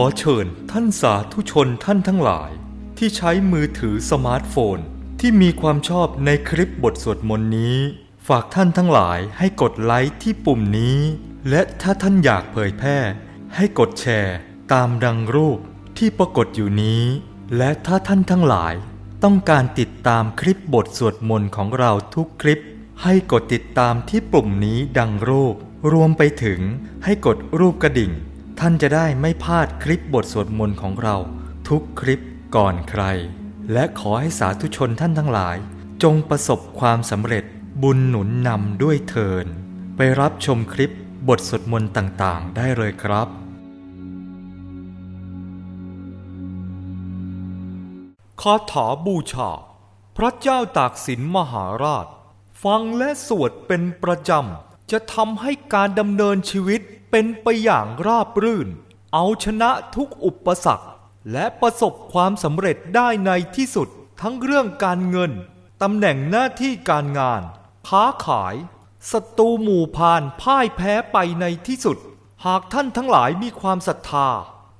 อเชิญท่านสาธุชนท่านทั้งหลาย ที่ใช้มือถือสมาร์ทโฟน ที่มีความชอบในคลิปบทสวดมนต์นี้ ฝากท่านทั้งหลายให้กดไลค์ที่ปุ่มนี้ และถ้าท่านอยากเผยแพร่ ให้กดแชร์ ตามดังรูปที่ปรากฏอยู่นี้ และถ้าท่านทั้งหลาย ต้องการติดตามคลิปบทสวดมนต์ของเราทุกคลิป ให้กดติดตามที่ปุ่มนี้ดังรูป รวมไปถึงให้กดรูปกระดิ่ง ท่านจะได้ไม่พลาดคลิปบทสวดมนต์ของเรา ทุกคลิปก่อนใคร และขอให้สาธุชนท่านทั้งหลาย จงประสบความสำเร็จบุญหนุนนำด้วยเทิน ไปรับชมคลิปบทสวดมนต์ต่างๆ ได้เลยครับ คาถาบูชา พระเจ้าตากสินมหาราช ฟังและสวดเป็นประจำ จะทำให้การดำเนินชีวิตเป็นไปอย่างราบรื่น เอาชนะทุกอุปสรรค และประสบความสำเร็จได้ในที่สุด ทั้งเรื่องการเงินตำแหน่งหน้าที่การงาน ค้าขายศัตรูหมู่พานพ่ายแพ้ไปในที่สุด หากท่านทั้งหลายมีความศรัทธา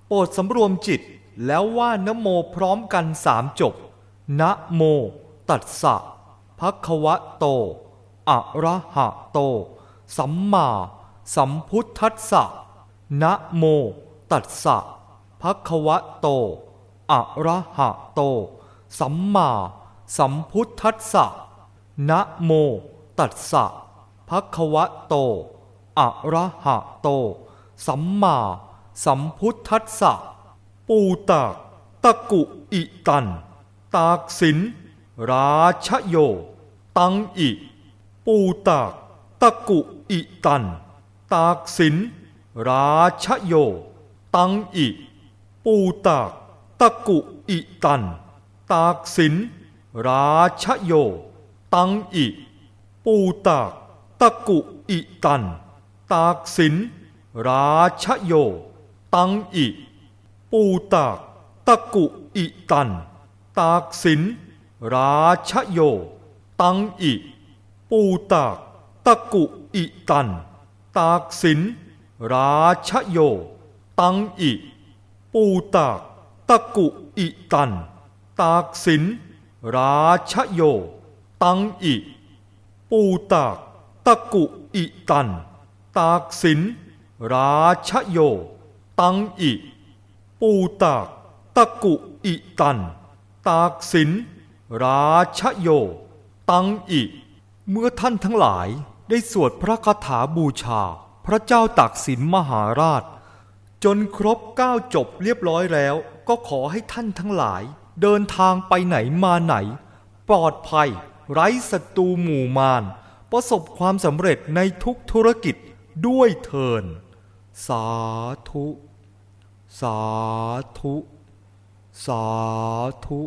โปรดสำรวมจิตแล้วว่านโมพร้อมกันสามจบ นะโม ตัสสะภะคะวะโต อะระหะโต สัมมาสัมพุทธัสสะนะโม ตัสสะภะคะวะโต อะระหะโต สัมมาสัมพุทธัสสะนะโม ตัสสะภะคะวะโต อะระหะโต สัมมาสัมพุทธัสสะปูตากตะกุอิตัน ตากสิน ราชโย ตังอิ ปูตาก ตะกุอิตัน ตากสิน ราชโย ตังอิ ปูตาก ตะกุอิตัน ตากสิน ราชโย ตังอิ ปูตาก ตะกุอิตัน ตากสิน ราชโย ตังอิ ปูตาก ตะกุอิตัน ตากสิน ราชโย ตังอิ ปูตาก ตะกุอิตัน ตากสิน ราชโย ตังอิ ปูตาก ตะกุอิตัน ตากสิน ราชโย ตังอิ ปูตาก ตะกุอิตัน ตากสิน ราชโย ตังอิ ปูตาก ตะกุอิตัน ตากสิน ราชโย ตังอิ เมื่อท่านทั้งหลาย ได้สวดพระคาถาบูชา พระเจ้าตากสินมหาราช จนครบเก้าจบเรียบร้อยแล้ว ก็ขอให้ท่านทั้งหลาย เดินทางไปไหนมาไหน ปลอดภัย ไร้ศัตรูหมู่มารประสบความสำเร็จในทุกธุรกิจด้วยเทิน สาธุ สาธุ สาธุ